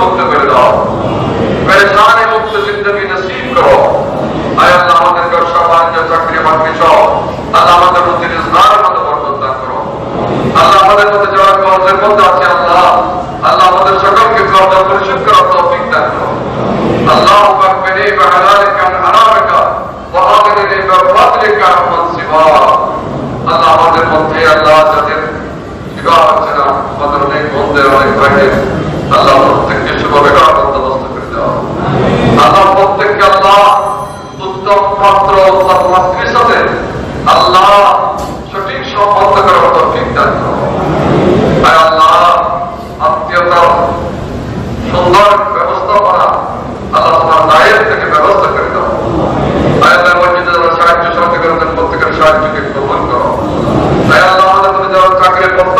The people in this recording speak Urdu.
ہم سے پیدا ہو میرے سارے مجھ سے زندگی نصیب کرو اے اللہ مدر کے شعبان کے چکری بن کے چاہو اللہ مدر مجھ سے رزدار مدر پر بندہ کرو اللہ مدر مجھ سے جوان کو حضر بندہ سے اللہ اللہ مدر شکر کے کار در پرشد کرو توفیق دہ کرو اللہ اکبر بنی بحلال کا انحرام کا وآمنی لی بفضل کا احمد سوا اللہ مدر مجھ سے اللہ جدر شکار چنا مدر نے کون دے رہے بہتے اللہ مدر একমাত্র আল্লাহ সঠিক সম্বন্ধ করার মতো ঠিক দান আর আল্লাহ আত্মীয়তা সুন্দর ব্যবস্থাপনা আল্লাহ তোমার দায়ের থেকে ব্যবস্থা করে দাও আয় আল্লাহ মসজিদে যারা সাহায্য সহযোগিতা প্রত্যেকের সাহায্যকে গ্রহণ করো তাই আল্লাহ আমাদের তুমি যারা চাকরি